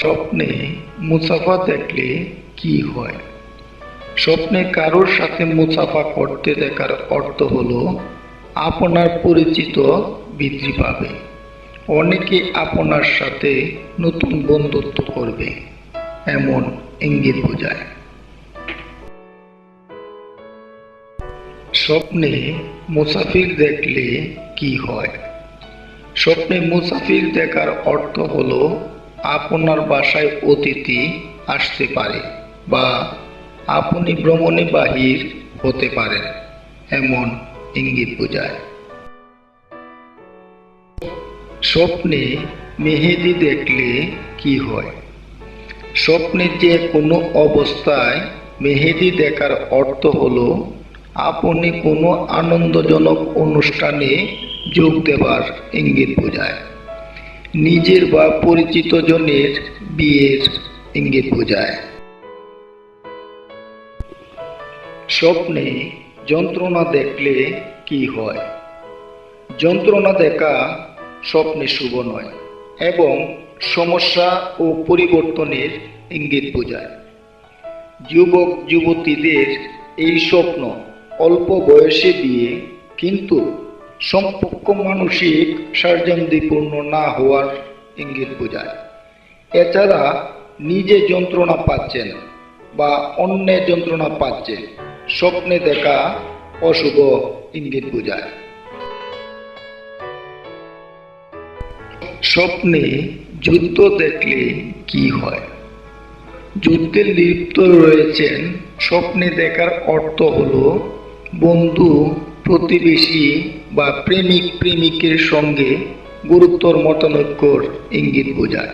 স্বপ্নে মুসাফা দেখলে কি হয়? স্বপ্নে কারোর সাথে মুসাফা করতে দেখার অর্থ হলো, আপনার পরিচিত বৃদ্ধি পাবে। অনেকে আপনার সাথে নতুন বন্ধুত্ব করবে, এমন ইঙ্গিত বোঝায়। স্বপ্নে মুসাফির দেখলে কি হয়? স্বপ্নে মুসাফির দেখার অর্থ হলো আপনার বাসায় অতিথি আসতে পারে বা আপনি ভ্রমণে বাহির হতে পারেন, এমন ইঙ্গিত বোঝায়। স্বপ্নে মেহেদি দেখলে কি হয়? স্বপ্নে যে কোনো অবস্থায় মেহেদি দেখার অর্থ হলো, আপনি কোনো আনন্দজনক অনুষ্ঠানে যোগ দেবার ইঙ্গিত বোঝায়। নিজের বা পরিচিত জনের বিয়ের ইঙ্গিত বোঝায়। স্বপ্নে যন্ত্রণা দেখলে কি হয়? যন্ত্রণা দেখা স্বপ্নে শুভ নয় এবং সমস্যা ও পরিবর্তনের ইঙ্গিত বোঝায়। যুবক, যুবতীদের এই স্বপ্ন অল্প বয়সে বিয়ে কিন্তু সম্পর্ক মানসিক সার্জনদীপূর্ণ না হওয়ার ইঙ্গিত বোঝায়। এছাড়া নিজে যন্ত্রণা পাচ্ছেন বা অন্যের যন্ত্রণা পাচ্ছেন স্বপ্নে দেখা অশুভ ইঙ্গিত বোঝায়। স্বপ্নে যুদ্ধ দেখলে কি হয়? যুদ্ধে লিপ্ত রয়েছেন, স্বপ্নে দেখার অর্থ হলো বন্ধু প্রতিবেশী বা প্রেমিক প্রেমিকের সঙ্গে গুরুত্বর মতানৈক্যর ইঙ্গিত বোঝায়।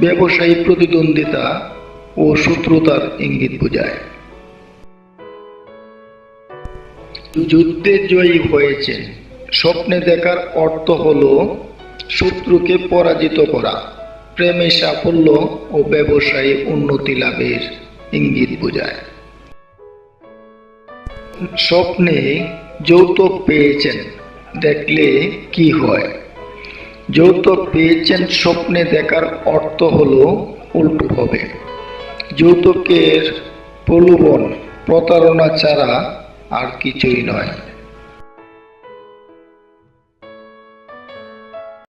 ব্যবসায়ী প্রতিদ্বন্দ্বিতা ও শত্রুতার ইঙ্গিত বোঝায়। যুদ্ধে জয়ী হয়েছেন। স্বপ্নে দেখার অর্থ হল শত্রুকে পরাজিত করা, প্রেমে সাফল্য ও ব্যবসায়ী উন্নতি লাভের ইঙ্গিত বোঝায়। স্বপ্নে যৌতুক পেয়েছেন, দেখলে কি হয়? যৌতুক পেয়েছেন স্বপ্নে দেখার অর্থ হলো উল্টো হবে। যৌতুকের প্রলোভন, প্রতারণা ছাড়া আর কিছুই নয়।